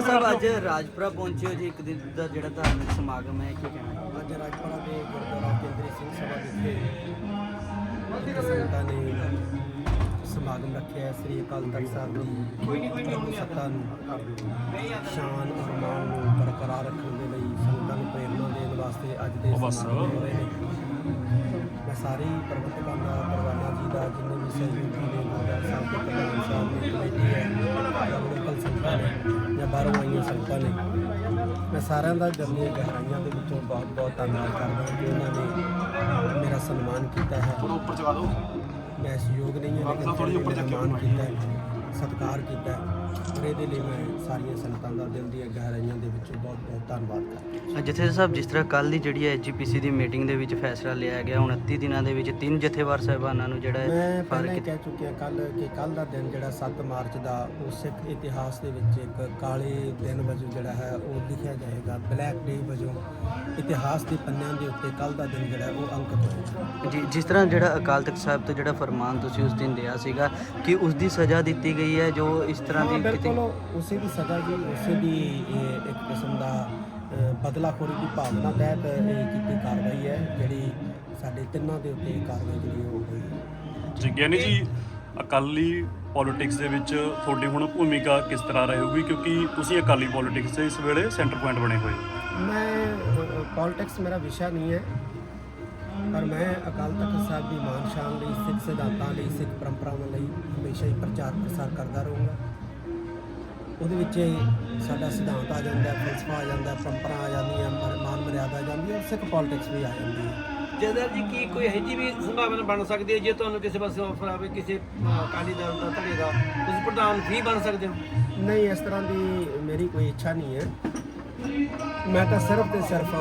ਸਾਹਿਬ ਅੱਜ ਰਾਜਪੁਰਾ ਪਹੁੰਚੇ ਹੋ ਜੀ ਇੱਕ ਦਿਨ ਦਾ ਜਿਹੜਾ ਧਾਰਮਿਕ ਸਮਾਗਮ ਹੈ ਕੀ ਕਹਿਣਾ ਅੱਜ ਰਾਜਪੁਰਾ ਦੇ ਗੁਰਦੁਆਰਾ ਕੇਂਦਰੀ ਸਿੰਘ ਸਭਾ ਵਿਖੇ ਸੰਗਤਾਂ ਨੇ ਸਮਾਗਮ ਰੱਖਿਆ ਹੈ। ਸ੍ਰੀ ਅਕਾਲ ਤਖਤ ਸਾਹਿਬ ਦੀ ਸੱਤਾ ਨੂੰ ਸ਼ਾਨ ਔਰ ਮਾਣ ਨੂੰ ਬਰਕਰਾਰ ਰੱਖਣ ਦੇ ਲਈ ਸੰਗਤਾਂ ਨੂੰ ਪ੍ਰੇਰਨਾ ਦੇਣ ਵਾਸਤੇ ਅੱਜ ਦੇ ਸਮਾਗਮ ਹੋ ਰਹੇ ਨੇ। ਮੈਂ ਸਾਰੇ ਪ੍ਰਬੰਧਕਾਂ ਦਾ ਪਰਵਾਨਾ ਜੀ ਦਾ ਜਿੰਨੇ ਵੀ ਸਹਿਯੋਗੀ ਨੇ ਗੁਰਦੁਆਰਾ ਸਾਹਿਬ ਦੇ ਪ੍ਰਧਾਨ ਸਾਹਿਬ ਨੇ ਕਮੇਟੀ ਹੈ ਲੋਕਲ ਸੰਗਤਾਂ ਨੇ ਜਾਂ ਬਾਹਰੋਂ ਆਈਆਂ ਸੰਗਤਾਂ ਨੇ। ਮੈਂ ਸਾਰਿਆਂ ਦਾ ਦੀਆਂ ਗਹਿਰਾਈਆਂ ਦੇ ਵਿੱਚੋਂ ਬਹੁਤ ਬਹੁਤ ਧੰਨਵਾਦ ਕਰਦਾ ਕਿ ਉਹਨਾਂ ਨੇ ਮੇਰਾ ਸਨਮਾਨ ਕੀਤਾ ਹੈ। ਥੋੜਾ ਉੱਪਰ ਚਗਾ ਦਿਓ। ਮੈਂ ਸਹਿਯੋਗ ਨਹੀਂ ਹੈ ਲੇਕਿਨ ਥੋੜੀ ਉੱਪਰ ਚੱਕਿਆ ਸਤਿਕਾਰ ਕੀਤਾ ਇਹਦੇ ਲਈ ਮੈਂ ਸਾਰੀਆਂ ਸੰਗਤਾਂ ਦਾ ਦਿਲ ਦੀਆਂ ਗਹਿਰਾਈਆਂ ਦੇ ਵਿੱਚੋਂ ਬਹੁਤ ਬਹੁਤ ਧੰਨਵਾਦ ਕਰਦਾ ਜਥੇਦਾਰ ਸਾਹਿਬ ਜਿਸ ਤਰ੍ਹਾਂ ਕੱਲ ਦੀ ਜਿਹੜੀ ਹੈ ਐਜੀਪੀਸੀ ਦੀ ਮੀਟਿੰਗ ਦੇ ਵਿੱਚ ਫੈਸਲਾ ਲਿਆ ਗਿਆ 29 ਦਿਨਾਂ ਦੇ ਵਿੱਚ ਤਿੰਨ ਜਥੇਵਾਰ ਸਾਹਿਬਾਨਾਂ ਨੂੰ ਜਿਹੜਾ ਮੈਂ ਹੈ ਪਹਿਲਾਂ ਹੀ ਕਹਿ ਚੁੱਕਿਆ ਕੱਲ ਕਿ ਕੱਲ ਦਾ ਦਿਨ ਜਿਹੜਾ 7 ਮਾਰਚ ਦਾ ਉਹ ਸਿੱਖ ਇਤਿਹਾਸ ਦੇ ਵਿੱਚ ਇੱਕ ਕਾਲੇ ਦਿਨ ਵਜੋਂ ਜਿਹੜਾ ਹੈ ਉਹ ਲਿਖਿਆ ਜਾਏਗਾ ਬਲੈਕ ਡੇ ਵਜੋਂ ਇਤਿਹਾਸ ਦੇ ਪੰਨਿਆਂ ਦੇ ਉੱਤੇ ਕੱਲ ਦਾ ਦਿਨ ਜਿਹੜਾ ਉਹ ਅੰਕਿਤ ਹੋਏਗਾ ਜੀ ਜਿਸ ਤਰ੍ਹਾਂ ਜਿਹੜਾ ਅਕਾਲ ਤਖਤ ਸਾਹਿਬ ਤੋਂ ਜਿਹੜਾ ਫਰਮਾਨ ਤੁਸੀਂ ਉਸ ਦਿਨ ਦਿਆ ਸੀਗਾ ਕਿ ਉਸ ਦੀ ਸਜ਼ਾ ਦਿੱਤੀ ਗਈ ਹੈ ਜੋ ਇਸ ਤਰ੍ਹਾਂ ਦੀ ਬਿਲਕੁਲ ਉਸੇ ਦੀ ਸਜ਼ਾ ਜੀ ਉਸੇ ਦੀ ਇਹ ਇੱਕ ਕਿਸਮ ਦਾ ਅ, ਬਦਲਾਖੋਰੀ ਦੀ ਭਾਵਨਾ ਤਹਿਤ ਇਹ ਕੀਤੀ ਕਾਰਵਾਈ ਹੈ ਜਿਹੜੀ ਸਾਡੇ ਤਿੰਨਾਂ ਦੇ ਉੱਤੇ ਇਹ ਕਾਰਵਾਈ ਜਿਹੜੀ ਉਹ ਹੋਈ ਹੈ। ਜੀ ਗਿਆਨੀ ਜੀ ਅਕਾਲੀ ਪੋਲਿਟਿਕਸ ਦੇ ਵਿੱਚ ਤੁਹਾਡੀ ਹੁਣ ਭੂਮਿਕਾ ਕਿਸ ਤਰ੍ਹਾਂ ਰਹੇਗੀ? ਕਿਉਂਕਿ ਤੁਸੀਂ ਅਕਾਲੀ ਪੋਲਿਟਿਕਸ ਦੇ ਇਸ ਵੇਲੇ ਸੈਂਟਰ ਪੁਆਇੰਟ ਬਣੇ ਹੋਏ। ਮੈਂ ਪੋਲਿਟਿਕਸ ਮੇਰਾ ਵਿਸ਼ਾ ਨਹੀਂ ਹੈ ਪਰ ਮੈਂ ਅਕਾਲ ਤਖਤ ਸਾਹਿਬ ਦੀ ਮਾਨ ਸ਼ਾਨ ਲਈ ਸਿੱਖ ਸਿਧਾਂਤਾਂ ਲਈ ਸਿੱਖ ਪਰੰਪਰਾਵਾਂ ਲਈ ਹਮੇਸ਼ਾ ਹੀ ਪ੍ਰਚਾਰ ਪ੍ਰਸਾਰ ਕਰਦਾ ਰਹੂੰਗਾ। ਉਹਦੇ ਵਿੱਚ ਹੀ ਸਾਡਾ ਸਿਧਾਂਤ ਆ ਜਾਂਦਾ ਹੈ, ਫਲਸਫਾ ਆ ਜਾਂਦਾ ਹੈ, ਪਰੰਪਰਾ ਆ ਜਾਂਦੀਆਂ ਮਰ- ਮਾਨ ਮਰਿਆਦਾ ਆ ਜਾਂਦੀ ਹੈ ਔਰ ਸਿੱਖ ਪੋਲਿਟਿਕਸ ਵੀ ਆ ਜਾਂਦੀ ਹੈ। ਜਦਰ ਜੀ ਕੀ ਕੋਈ ਇਹੋ ਜਿਹੀ ਵੀ ਸੰਭਾਵਨਾ ਬਣ ਸਕਦੀ ਹੈ ਜੇ ਤੁਹਾਨੂੰ ਕਿਸੇ ਪਾਸੇ ਆਫਰ ਆਵੇ ਕਿਸੇ ਅਕਾਲੀ ਦਲ ਦਾ ਧੜੇ ਦਾ ਤੁਸੀਂ ਪ੍ਰਧਾਨ ਵੀ ਬਣ ਸਕਦੇ ਹੋ? ਨਹੀਂ ਇਸ ਤਰ੍ਹਾਂ ਦੀ ਮੇਰੀ ਕੋਈ ਇੱਛਾ ਨਹੀਂ ਹੈ। ਮੈਂ ਤਾਂ ਸਿਰਫ ਤੇ ਸਿਰਫ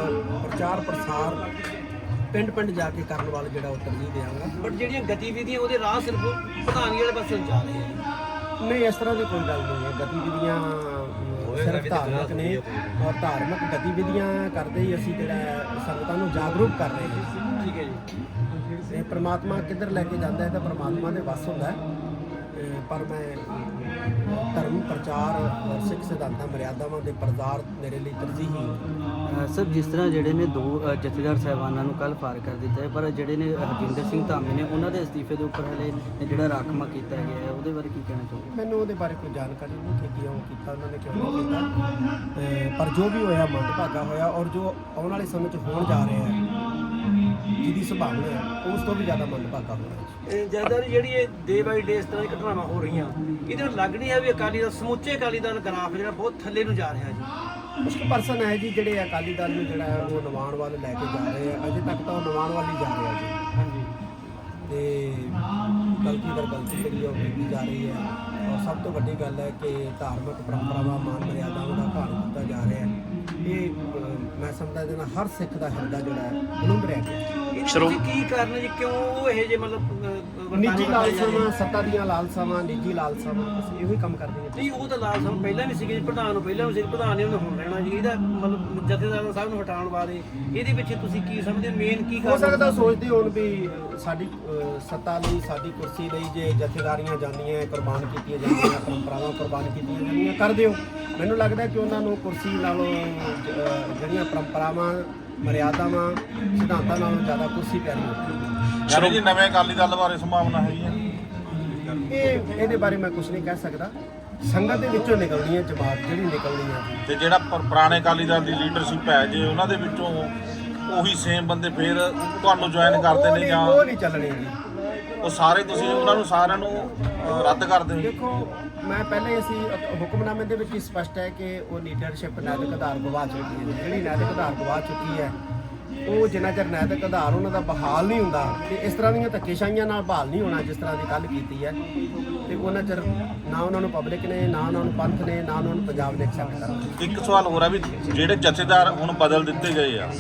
ਪ੍ਰਚਾਰ ਪ੍ਰਸਾਰ ਪਿੰਡ ਪਿੰਡ ਜਾ ਕੇ ਕਰਨ ਵਾਲਾ ਜਿਹੜਾ ਉਹ ਤਰਜੀਹ ਦੇਵਾਂਗਾ ਬਟ ਜਿਹੜੀਆਂ ਗਤੀਵਿਧੀਆਂ ਉਹਦੇ ਰਾਹ ਸਿਰਫ ਪ੍ਰਧਾਨੀ ਵਾਲੇ ਪਾਸੇ ਜਾ ਰਹੇ ਆ ਨਹੀਂ ਇਸ ਤਰ੍ਹਾਂ ਦੀ ਕੋਈ ਗੱਲ ਨਹੀਂ ਹੈ। ਗਤੀਵਿਧੀਆਂ ਸਿਰਫ ਧਾਰਮਿਕ ਨੇ ਔਰ ਧਾਰਮਿਕ ਗਤੀਵਿਧੀਆਂ ਕਰਦੇ ਹੀ ਅਸੀਂ ਜਿਹੜਾ ਸੰਗਤਾਂ ਨੂੰ ਜਾਗਰੂਕ ਕਰ ਰਹੇ ਹਾਂ। ਠੀਕ ਹੈ ਜੀ। ਤੇ ਪ੍ਰਮਾਤਮਾ ਕਿੱਧਰ ਲੈ ਕੇ ਜਾਂਦਾ ਹੈ ਤਾਂ ਪ੍ਰਮਾਤਮਾ ਦੇ ਵੱਸ ਹੁੰਦਾ ਹੈ। ਪਰ ਮੈਂ ਧਰਮ ਪ੍ਰਚਾਰ ਸਿੱਖ ਸਿਧਾਂਤਾਂ ਮਰਿਆਦਾਵਾਂ ਦੇ ਪ੍ਰਚਾਰ ਮੇਰੇ ਲਈ ਤਰਜੀਹੀ ਸਰ ਜਿਸ ਤਰ੍ਹਾਂ ਜਿਹੜੇ ਨੇ ਦੋ ਅ, ਜਥੇਦਾਰ ਸਾਹਿਬਾਨਾਂ ਨੂੰ ਕੱਲ ਫਾਰਗ ਕਰ ਦਿੱਤਾ ਹੈ ਪਰ ਜਿਹੜੇ ਨੇ ਹਰਜਿੰਦਰ ਸਿੰਘ ਧਾਮੀ ਨੇ ਉਹਨਾਂ ਦੇ ਅਸਤੀਫੇ ਦੇ ਉੱਪਰ ਹਲੇ ਜਿਹੜਾ ਰਾਖਮਾ ਕੀਤਾ ਗਿਆ ਹੈ ਉਹਦੇ ਬਾਰੇ ਕੀ ਕਹਿਣਾ ਚਾਹੋਗੇ? ਮੈਨੂੰ ਉਹਦੇ ਬਾਰੇ ਕੋਈ ਜਾਣਕਾਰੀ ਨਹੀਂ ਕਿ ਕਿਉਂ ਕੀਤਾ ਉਹਨਾਂ ਨੇ ਕਿਉਂ ਨਹੀਂ ਕੀਤਾ। ਤੇ ਪਰ ਜੋ ਵੀ ਹੋਇਆ ਮੰਦਭਾਗਾ ਹੋਇਆ ਔਰ ਜੋ ਆਉਣ ਵਾਲੇ ਸਮੇਂ 'ਚ ਹੋਣ ਜਾ ਰਿਹਾ ਹੈ ਜਿਹਦੀ ਸੰਭਾਵਨਾ ਹੈ ਉਸ ਤੋਂ ਵੀ ਜ਼ਿਆਦਾ ਮੰਦਭਾਗਾ ਹੋਣਾ ਜਦਰ ਜਿਹੜੀ ਇਹ ਡੇ ਬਾਈ ਡੇ ਇਸ ਤਰ੍ਹਾਂ ਦੀ ਘਟਨਾਵਾਂ ਹੋ ਰਹੀਆਂ। ਇਹਦੇ ਨਾਲ ਲੱਗ ਨਹੀਂ ਹੈ ਵੀ ਅਕਾਲੀ ਦਲ ਸਮੁੱਚੇ ਅਕਾਲੀ ਦਲ ਗ੍ਰਾਫ ਜਿਹੜਾ ਬਹੁਤ ਥੱਲੇ ਨੂੰ ਜਾ ਰਿਹਾ ਜੀ। ਕੁਝ ਪਰਸਨ ਹੈ ਜੀ ਜਿਹੜੇ ਅਕਾਲੀ ਦਲ ਨੂੰ ਜਿਹੜਾ ਹੈ ਉਹ ਨਿਵਾਣ ਵੱਲ ਲੈ ਕੇ ਜਾ ਰਹੇ ਆ। ਅਜੇ ਤੱਕ ਤਾਂ ਉਹ ਨਿਵਾਣ ਵੱਲ ਹੀ ਜਾ ਰਿਹਾ ਜੀ। ਹਾਂਜੀ। ਤੇ ਗਲਤੀ ਦਰ ਗਲਤੀ ਜਿਹੜੀ ਉਹ ਕੀਤੀ ਜਾ ਰਹੀ ਹੈ। ਔਰ ਸਭ ਤੋਂ ਵੱਡੀ ਗੱਲ ਹੈ ਕਿ ਧਾਰਮਿਕ ਪਰੰਪਰਾਵਾਂ ਮਾਨ ਮਰਿਆਦਾਵਾਂ ਦਾ ਘਾਣ ਕੀਤਾ ਜਾ ਰਿਹਾ ਹੈ। ਇਹ ਮੈਂ ਸਮਝਦਾ ਇਹਦੇ ਨਾਲ ਹਰ ਸਿੱਖ ਦਾ ਹਿਰਦਾ ਜਿਹੜਾ ਹੈ ਬਲੁੰਦ ਰਿਹਾ ਗਿਆ। ਇਹ ਸ਼ੁਰੂ- ਤੁਸੀਂ ਕੀ ਕਾਰਨ ਹੈ ਜੀ? ਕਿਉਂ ਉਹ ਇਹ ਜੇ ਮਤਲਬ ਨਿੱਜੀ ਲਾਲਸਾਵਾਂ ਸੱਤਾ ਦੀਆਂ ਲਾਲਸਾਵਾਂ ਨਿੱਜੀ ਲਾਲਸਾਵਾਂ ਅਸੀਂ ਇਹੋ ਹੀ ਕੰਮ ਕਰਦੇ ਹਾਂ ਨਹੀਂ ਉਹ ਤਾਂ ਲਾਲ ਸਾਹਿਬ ਪਹਿਲਾਂ ਵੀ ਸੀਗੇ ਪ੍ਰਧਾਨ ਨੂੰ ਪਹਿਲਾਂ ਵੀ ਸੀ ਪ੍ਰਧਾਨ ਨੇ ਉਹਨੂੰ ਹੁਣ ਰਹਿਣਾ ਜੀ। ਇਹਦਾ ਮਤਲਬ ਜਥੇਦਾਰ ਸਾਹਿਬ ਨੂੰ ਹਟਾਉਣ ਬਾਰੇ ਇਹਦੇ ਪਿੱਛੇ ਤੁਸੀਂ ਕੀ ਸਮਝਦੇ ਮੇਨ ਕੀ ਹੋ ਸਕਦਾ ਸੋਚਦੇ ਹੋਣ ਵੀ ਸਾਡੀ ਸੱਤਾ ਲਈ ਸਾਡੀ ਕੁਰਸੀ ਲਈ ਜੇ ਜਥੇਦਾਰੀਆਂ ਜਾਂਦੀਆਂ ਕੁਰਬਾਨ ਕੀਤੀਆਂ ਜਾਂਦੀਆਂ ਪਰੰਪਰਾਵਾਂ ਕੁਰਬਾਨ ਕੀਤੀਆਂ ਜਾਂਦੀਆਂ ਕਰ ਦਿਓ ਮੈਨੂੰ ਲੱਗਦਾ ਕਿ ਉਹਨਾਂ ਨੂੰ ਕੁਰਸੀ ਨਾਲੋਂ ਜ- ਜਿਹੜੀਆਂ ਪਰੰਪਰਾਵਾਂ ਮਰਿਆਦਾਵਾਂ ਸਿਧਾਂਤਾਂ ਨਾਲੋਂ ਜ਼ਿਆਦਾ ਕੁਰਸੀ ਪਿਆਰੀ ਹੁੰਦੀ ਯਾਨੀ ਜੀ ਨਵੇਂ ਅਕਾਲੀ ਦਲ ਬਾਰੇ ਸੰਭਾਵਨਾ ਹੈਗੀ ਹੈ? ਹੈ ਇਹ ਇਹਦੇ ਬਾਰੇ ਮੈਂ ਕੁਝ ਨਹੀਂ ਕਹਿ ਸਕਦਾ। ਸੰਗਤ ਦੇ ਵਿੱਚੋਂ ਨਿਕਲਣੀ ਹੈ ਜਮਾਤ ਜਿਹੜੀ ਨਿਕਲਣੀ ਹੈ ਤੇ ਜਿਹੜਾ ਪੁਰਾਣੇ ਅਕਾਲੀ ਦਲ ਦੀ ਲੀਡਰਸ਼ਿਪ ਹੈ ਜੇ ਉਹਨਾਂ ਦੇ ਵਿੱਚੋਂ ਉਹੀ ਸੇਮ ਬੰਦੇ ਫੇਰ ਤੁਹਾਨੂੰ ਜੁਆਇਨ ਕਰਦੇ ਨੇ ਜਾਂ ਉਹ ਨਹੀਂ ਚੱਲਣੀ ਜੀ। ਉਹ ਸਾਰੇ ਤੁਸੀਂ ਉਹਨਾਂ ਨੂੰ ਸਾਰਿਆਂ ਨੂੰ ਰੱਦ ਕਰਦੇ ਹੋ ਦੇਖੋ ਮੈਂ ਪਹਿਲੇ ਅਸੀਂ ਹੁਕਮਨਾਮੇ ਦੇ ਵਿੱਚ ਹੀ ਸਪਸ਼ਟ ਹੈ ਕਿ ਉਹ ਲੀਡਰਸ਼ਿਪ ਨੈਤਿਕ ਆਧਾਰ ਗਵਾ ਚੁੱਕੀ ਹੈ। ਜਿਹੜੀ ਨੈਤਿਕ ਆਧਾਰ ਗਵਾ ਚੁੱਕੀ ਹੈ ਉਹ ਜਿੰਨਾ ਚਿਰ ਨੈਤਿਕ ਆਧਾਰ ਉਹਨਾਂ ਦਾ ਬਹਾਲ ਨਹੀਂ ਹੁੰਦਾ ਤੇ ਇਸ ਤਰ੍ਹਾਂ ਦੀਆਂ ਧੱਕੇਸ਼ਾਹੀਆਂ ਨਾਲ ਬਹਾਲ ਨਹੀਂ ਹੋਣਾ ਜਿਸ ਤਰ੍ਹਾਂ ਦੀ ਕੱਲ ਕੀਤੀ ਹੈ ਤੇ ਉਹਨਾਂ ਚਿਰ ਨਾ ਉਹਨਾਂ ਨੂੰ ਪਬਲਿਕ ਨੇ ਨਾ ਉਹਨਾਂ ਨੂੰ ਪੰਥ ਨੇ ਨਾ ਉਹਨਾਂ ਨੂੰ ਪੰਜਾਬ ਨੇ ਐਕਸੈਪਟ ਕਰਨਾ। ਇੱਕ ਸਵਾਲ ਹੋਰ ਹੈ ਵੀ ਜਿਹੜੇ ਜਥੇਦਾਰ ਹੁਣ ਬਦਲ ਦਿੱਤੇ ਗਏ ਆ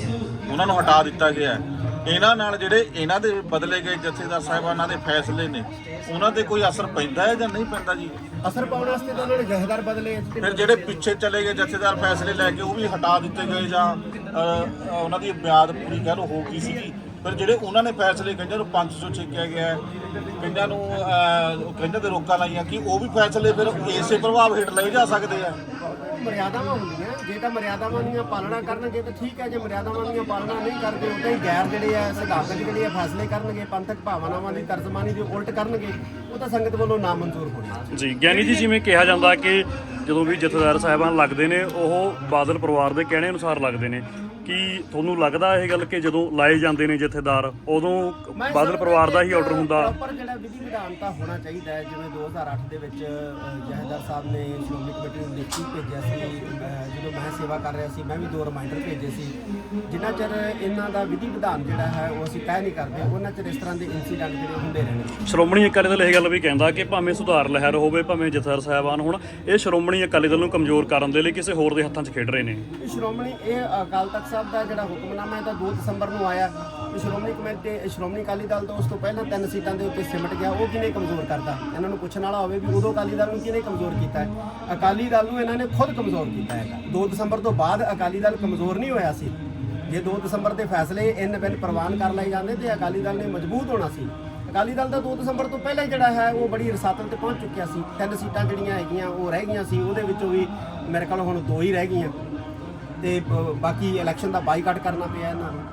ਉਹਨਾਂ ਨੂੰ ਹਟਾ ਦਿੱਤਾ ਗਿਆ ਹੈ। ਇਹਨਾਂ ਨਾਲ ਜਿਹੜੇ ਇਹਨਾਂ ਦੇ ਬਦਲੇ ਗਏ ਜਥੇਦਾਰ ਸਾਹਿਬਾਨਾਂ ਦੇ ਫੈਸਲੇ ਨੇ ਉਹਨਾਂ ਤੇ ਕੋਈ ਅਸਰ ਪੈਂਦਾ ਹੈ ਜਾਂ ਨਹੀਂ ਪੈਂਦਾ ਜੀ ਅਸਰ ਪਾਉਣ ਵਾਸਤੇ ਤਾਂ ਉਹਨਾਂ ਨੇ ਜਹੇਦਾਰ ਬਦਲੇ। ਫਿਰ ਜਿਹੜੇ ਪਿੱਛੇ ਚਲੇ ਗਏ ਜਥੇਦਾਰ ਫੈਸਲੇ ਲੈ ਕੇ ਉਹ ਵੀ ਹਟਾ ਦਿੱਤੇ ਗਏ ਜਾਂ ਉਹਨਾਂ ਦੀ ਮਿਆਦ ਪੂਰੀ ਕਹਿ ਲਓ ਹੋ ਗਈ ਸੀਗੀ ਫਿਰ ਜਿਹੜੇ ਉਹਨਾਂ ਨੇ ਫੈਸਲੇ ਕਈਆਂ ਨੂੰ 500 ਛੇਕਿਆ ਗਿਆ ਹੈ, ਕਈਆਂ ਨੂੰ ਕਈਆਂ ਤੇ ਰੋਕਾਂ ਲਾਈਆਂ ਕਿ ਉਹ ਵੀ ਫੈਸਲੇ ਫਿਰ ਇਸੇ ਪ੍ਰਭਾਵ ਹੇਠ ਲਏ ਜਾ ਸਕਦੇ ਆ। ਮਰਿਆਦਾਵਾਂ ਹੁੰਦੀਆਂ ਜੇ ਤਾਂ ਮਰਿਆਦਾਵਾਂ ਦੀਆਂ ਪਾਲਣਾ ਕਰਨਗੇ ਤਾਂ ਠੀਕ ਹੈ ਜੇ ਮਰਿਆਦਾਵਾਂ ਦੀਆਂ ਪਾਲਣਾ ਨਹੀਂ ਕਰਦੇ ਉਦਾਂ ਹੀ ਗੈਰ ਜਿਹੜੇ ਆ ਸਿਧਾਂਤਕ ਜਿਹੜੇ ਆ ਫੈਸਲੇ ਕਰਨਗੇ ਪੰਥਕ ਭਾਵਨਾਵਾਂ ਦੀ ਤਰਜਮਾਨੀ ਦੀ ਉਲਟ ਕਰਨਗੇ ਉਹ ਤਾਂ ਸੰਗਤ ਵੱਲੋਂ ਨਾ ਮਨਜ਼ੂਰ ਹੋਣੀ ਜੀ ਗਿਆਨੀ ਜੀ ਜਿਵੇਂ ਕਿਹਾ ਜਾਂਦਾ ਕਿ ਜਦੋਂ ਵੀ ਜਥੇਦਾਰ ਸਾਹਿਬਾਨ ਲੱਗਦੇ ਨੇ ਉਹ ਬਾਦਲ ਪਰਿਵਾਰ ਦੇ ਕਹਿਣੇ ਅਨੁਸਾਰ ਲੱਗਦੇ ਨੇ। ਕੀ ਤੁਹਾਨੂੰ ਲੱਗਦਾ ਇਹ ਗੱਲ ਕਿ ਜਦੋਂ ਲਾਏ ਜਾਂਦੇ ਨੇ ਜਥੇਦਾਰ ਉਦੋਂ ਬਾਦਲ ਪਰਿਵਾਰ ਦਾ ਹੀ ਆਰਡਰ ਹੁੰਦਾ? ਪ੍ਰੋਪਰ ਜਿਹੜਾ ਵਿਧੀ ਵਿਧਾਨ ਤਾਂ ਹੋਣਾ ਚਾਹੀਦਾ ਹੈ ਜਿਵੇਂ 2008 ਦੇ ਵਿੱਚ ਅਹ, ਜਥੇਦਾਰ ਸਾਹਿਬ ਨੇ ਸ਼੍ਰੋਮਣੀ ਕਮੇਟੀ ਨੂੰ ਲਿਖਤੀ ਭੇਜਿਆ ਸੀ ਜਦੋਂ ਮੈਂ ਸੇਵਾ ਕਰ ਰਿਹਾ ਸੀ ਮੈਂ ਵੀ ਦੋ ਰਿਮਾਈਂਡਰ ਭੇਜੇ ਸੀ। ਜਿੰਨਾ ਚਿਰ ਇਹਨਾਂ ਦਾ ਵਿਧੀ ਵਿਧਾਨ ਜਿਹੜਾ ਹੈ ਉਹ ਅਸੀਂ ਤੈਅ ਨਹੀਂ ਕਰਦੇ ਉਹਨਾਂ ਚਿਰ ਇਸ ਤਰ੍ਹਾਂ ਦੇ ਇਨਸੀਡੈਂਟ ਜਿਹੜੇ ਹੁੰਦੇ ਰਹਿਣਗੇ। ਸ਼੍ਰੋਮਣੀ ਅਕਾਲੀ ਦਲ ਇਹ ਗੱਲ ਵੀ ਕਹਿੰਦਾ ਕਿ ਭਾਵੇਂ ਸੁਧਾਰ ਲਹਿਰ ਹੋਵੇ ਭਾਵੇਂ ਜਥੇਦਾਰ ਸਾਹਿਬਾਨ ਹੋਣ ਇਹ ਸ਼੍ਰੋਮਣੀ ਅਕਾਲੀ ਦਲ ਨੂੰ ਕਮਜ਼ੋਰ ਕਰਨ ਦੇ ਲਈ ਕਿਸੇ ਹੋਰ ਦੇ ਹੱਥਾਂ 'ਚ ਖੇਡ ਰਹੇ ਨੇ। ਸ਼੍ਰੋਮਣੀ ਇਹ ਅਕਾਲ ਤਖਤ ਸਾਹਿਬ ਦਾ ਜਿਹੜਾ ਹੁਕਮਨਾਮਾ ਹੈ ਤਾਂ 2 ਦਸੰਬਰ ਨੂੰ ਆਇਆ। ਸ਼੍ਰੋਮਣੀ ਕਮੇਟੀ ਸ਼੍ਰੋਮਣੀ ਅਕਾਲੀ ਦਲ ਤੋਂ ਉਸ ਤੋਂ ਪਹਿਲਾਂ ਤਿੰਨ ਸੀਟਾਂ ਦੇ ਉੱਤੇ ਸਿਮਟ ਗਿਆ। ਉਹ ਕਿਹਨੇ ਕਮਜ਼ੋਰ ਕਰਦਾ ਇਹਨਾਂ ਨੂੰ ਪੁੱਛਣ ਵਾਲਾ ਹੋਵੇ ਵੀ ਉਦੋਂ ਅਕਾਲੀ ਦਲ ਨੂੰ ਕਿਹਨੇ ਕਮਜ਼ੋਰ ਕੀਤਾ ਹੈ? ਅਕਾਲੀ ਦਲ ਨੂੰ ਇਹਨਾਂ ਨੇ ਖੁਦ ਕਮਜ਼ੋਰ ਕੀਤਾ ਹੈ। 2 ਦਸੰਬਰ ਤੋਂ ਬਾਅਦ ਅਕਾਲੀ ਦਲ ਕਮਜ਼ੋਰ ਨਹੀਂ ਹੋਇਆ ਸੀ। ਜੇ 2 ਦਸੰਬਰ ਦੇ ਫੈਸਲੇ ਇਨ ਬਿਨ ਪ੍ਰਵਾਨ ਕਰ ਲਏ ਜਾਂਦੇ ਤੇ ਅਕਾਲੀ ਦਲ ਨੇ ਮਜ਼ਬੂਤ ਹੋਣਾ ਸੀ। ਅਕਾਲੀ ਦਲ ਦਾ 2 ਦਸੰਬਰ ਤੋਂ ਪਹਿਲਾਂ ਜਿਹੜਾ ਹੈ, ਉਹ ਬੜੀ ਰਸਾਤਲ ਤੇ ਪਹੁੰਚ ਚੁੱਕਿਆ ਸੀ। ਤਿੰਨ ਸੀਟਾਂ ਜਿਹੜੀਆਂ ਹੈਗੀਆਂ, ਉਹ ਰਹਿ ਗਈਆਂ ਸੀ। ਉਹਦੇ ਵਿੱਚੋਂ ਵੀ ਮੇਰੇ ਕੋਲ ਹੁਣ ਦੋ ਹੀ ਰਹਿ ਗਈਆਂ। ਤੇ ਬ- ਬਾਕੀ ਇਲੈਕਸ਼ਨ ਦਾ ਬਾਈਕਾਟ ਕਰਨਾ ਪਿਆ ਇਹਨਾਂ ਨੂੰ।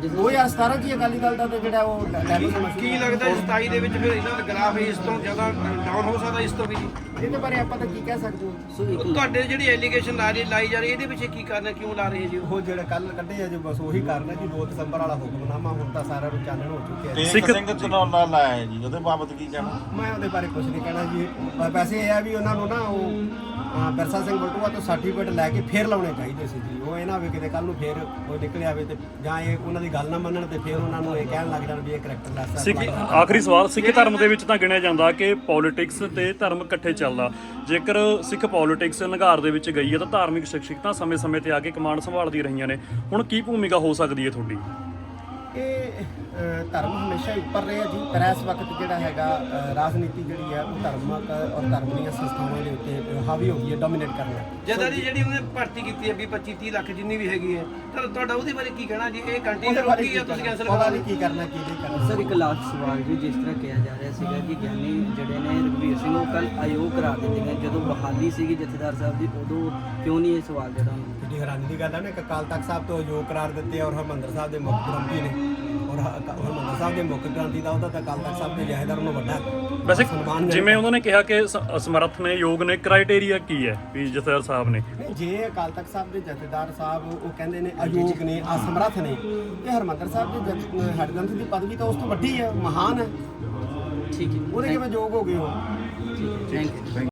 ਤਾਂ 2017 ਚ ਹੀ ਅਕਾਲੀ ਦਲ ਦਾ ਤਾਂ ਜਿਹੜਾ ਉਹ ਲੈਵਲ ਹੋਣਾ ਕੀ ਲੱਗਦਾ 27 ਦੇ ਵਿੱਚ ਫਿਰ ਇਹਨਾਂ ਦਾ ਗ੍ਰਾਫ ਇਸ ਤੋਂ ਜ਼ਿਆਦਾ ਡਾਊਨ ਹੋ ਸਕਦਾ ਇਸ ਤੋਂ ਵੀ ਇਹਦੇ ਬਾਰੇ ਆਪਾਂ ਤਾਂ ਕੀ ਕਹਿ ਸਕਦੇ ਹਾਂ। ਤੁਹਾਡੇ ਜਿਹੜੀ ਐਲੀਗੇਸ਼ਨ ਲਾ ਰਹੀ ਲਾਈ ਜਾ ਰਹੀ ਇਹਦੇ ਪਿੱਛੇ ਕੀ ਕਾਰਨ ਹੈ? ਕਿਉਂ ਲਾ ਰਹੇ ਜੀ ਉਹ? ਉਹ ਜਿਹੜਾ ਕੱਲ ਕੱਢੇ ਆ ਜੋ ਬਸ ਉਹੀ ਕਾਰਨ ਹੈ ਕਿ 2 ਦਸੰਬਰ ਵਾਲਾ ਹੁਕਮਨਾਮਾ ਹੁਣ ਤਾਂ ਸਾਰਿਆਂ ਨੂੰ ਚਾਨਣ ਹੋ ਚੁੱਕਿਆ ਹੈ। ਤੇ ਸਿੰਘ ਧਨੌਲਾ ਲਾਇਆ ਜੀ ਉਹਦੇ ਬਾਬਤ ਕੀ ਕਹਿਣਾ? ਮੈਂ ਉਹਦੇ ਬਾਰੇ ਕੁਝ ਨਹੀਂ ਕਹਿਣਾ ਜੀ ਵੈਸੇ ਇਹ ਹੈ ਵੀ ਉਹਨਾਂ ਨੂੰ ਨਾ ਉਹ ਬਿਰਸਾ ਸਿੰਘ ਬਲਟੂਆ ਤੋਂ ਸਰਟੀਫਿਕੇਟ ਲੈ ਕੇ ਫੇਰ ਲਾਉਣੇ ਚਾਹੀਦੇ ਸੀ ਜੀ। ਉਹ ਇਹ ਨਾ ਹੋਵੇ ਕਿਤੇ ਕੱਲ ਨੂੰ ਫੇਰ ਉਹ ਨਿਕਲ ਆਵੇ ਤੇ ਜਾਂ ਇਹ ਉਹਨਾਂ ਦੀ ਗੱਲ ਨਾ ਮੰਨਣ ਤੇ ਫੇਰ ਉਹਨਾਂ ਨੂੰ ਇਹ ਕਹਿਣ ਲੱਗ ਜਾਣ ਵੀ ਇਹ ਕਰੈਕਟਰ ਲੈਸ ਸਿੱਖ ਆਖਰੀ ਸਵਾਲ ਸਿੱਖ ਧਰਮ ਦੇ ਵਿੱਚ ਤਾਂ ਗਿਣਿਆ ਜਾਂਦਾ ਕਿ ਪੋਲਿਟਿਕਸ ਤੇ ਧਰਮ ਇਕੱਠੇ ਚੱਲਦਾ। ਜੇਕਰ ਸਿੱਖ ਪੋਲਿਟਿਕਸ ਨਿਗਾਰ ਦੇ ਵਿੱਚ ਗਈ ਹੈ ਤਾਂ ਧਾਰਮਿਕ ਸ਼ਖਸੀਅਤਾਂ ਸਮੇਂ-ਸਮੇਂ ਤੇ ਆ ਕੇ ਕਮਾਂਡ ਸੰਭਾਲਦੀ ਰਹੀਆਂ ਨੇ। ਹੁਣ ਕੀ ਭੂਮਿਕਾ ਹੋ ਸਕਦੀ ਹੈ ਤੁਹਾਡੀ? ਇਹ ਧਰਮ ਹਮੇਸ਼ਾ ਹੀ ਉੱਪਰ ਰਿਹਾ ਜੀ। ਪਰ ਇਸ ਵਕਤ ਜਿਹੜਾ ਹੈਗਾ ਰਾਜਨੀਤੀ ਜਿਹੜੀ ਹੈ ਉਹ ਧਰਮਕ ਔਰ ਧਰਮ ਦੀਆਂ ਸੰਸਥਾਵਾਂ ਦੇ ਉੱਤੇ ਹਾਵੀ ਹੋ ਗਈ ਹੈ ਡੋਮੀਨੇਟ ਕਰ ਰਿਹਾ ਜਦਾਂ ਦੀ ਜਿਹੜੀ ਉਹਨੇ ਭਰਤੀ ਕੀਤੀ ਹੈ 20 25 30 ਲੱਖ ਜਿੰਨੀ ਵੀ ਹੈਗੀ ਹੈ ਤਾਂ ਤੁਹਾਡਾ ਉਹਦੇ ਬਾਰੇ ਕੀ ਕਹਿਣਾ ਜੀ? ਇਹ ਕੰਟੀਨਿਊ ਰੋਕੀ ਹੈ ਤੁਸੀਂ ਕੈਂਸਲ ਪਤਾ ਕਰਾ ਨਹੀਂ ਕੀ ਕਰਨਾ ਕੀ ਨਹੀਂ ਕਰਨਾ? ਸਰ ਇੱਕ ਲਾਸਟ ਸਵਾਲ ਜੀ ਜਿਸ ਤਰ੍ਹਾਂ ਕਿਹਾ ਜਾ ਰਿਹਾ ਸੀਗਾ ਕਿ ਗਿਆਨੀ ਜਿਹੜੇ ਨੇ ਰਘਵੀਰ ਸਿੰਘ ਉਹ ਕੱਲ ਆਯੋਗ ਕਰਾ ਦਿੱਤੇ ਗਏ ਜਦੋਂ ਬਹਾਲੀ ਸੀਗੀ ਜਥੇਦਾਰ ਸਾਹਿਬ ਦੀ ਉਦੋਂ ਕਿਉਂ ਨਹੀਂ ਇਹ ਸਵਾਲ ਜਿਹੜਾ ਉਹਨੂੰ ਜਿਹੜੀ ਹੈਰਾਨੀ ਦੀ ਗੱਲ ਹੈ ਨਾ ਕਿ ਅਕਾਲ ਤਖਤ ਸਾਹਿਬ ਤੋਂ ਯੋਗ ਕਰਾਰ ਦਿੱਤੇ ਔਰ ਹਰਮੰਦਰ ਸਾਹਿਬ ਦੇ ਮੁੱਖ ਗ੍ਰੰਥੀ ਨੇ। ਔਰ ਹ- ਅਕਾ- ਹਰਮੰਦਰ ਸਾਹਿਬ ਦੇ ਮੁੱਖ ਗ੍ਰੰਥੀ ਦਾ ਉਹਦਾ ਤਾਂ ਅਕਾਲ ਤਖਤ ਸਾਹਿਬ ਦੇ ਜਹੇਦਾਰ ਨੂੰ ਵੱਡਾ ਵੈਸੇ ਸਨਮਾਨ। ਜਿਵੇਂ ਉਹਨਾਂ ਨੇ ਕਿਹਾ ਕਿ ਸ- ਸਮਰੱਥ ਨੇ ਯੋਗ ਨੇ ਕ੍ਰਾਈਟੇਰੀਆ ਕੀ ਹੈ ਵੀ ਜਥੇਦਾਰ ਸਾਹਿਬ ਨੇ? ਨਹੀਂ, ਜੇ ਅਕਾਲ ਤਖਤ ਸਾਹਿਬ ਦੇ ਜਥੇਦਾਰ ਸਾਹਿਬ ਉਹ ਕਹਿੰਦੇ ਨੇ ਅਯੋਗ ਨੇ ਅਸਮਰੱਥ ਨੇ ਤੇ ਹਰਮੰਦਰ ਸਾਹਿਬ ਦੇ ਜਥ- ਹੈਡ ਗ੍ਰੰਥੀ ਦੀ ਪਦਵੀ ਤਾਂ ਉਸ ਤੋਂ ਵੱਡੀ ਹੈ ਮਹਾਨ ਹੈ। ਠੀਕ ਹੈ। ਉਹਦੇ ਕਿਵੇਂ ਯੋਗ ਹੋ ਗਏ ਹੋ ਥੈਂਕ ਯੂ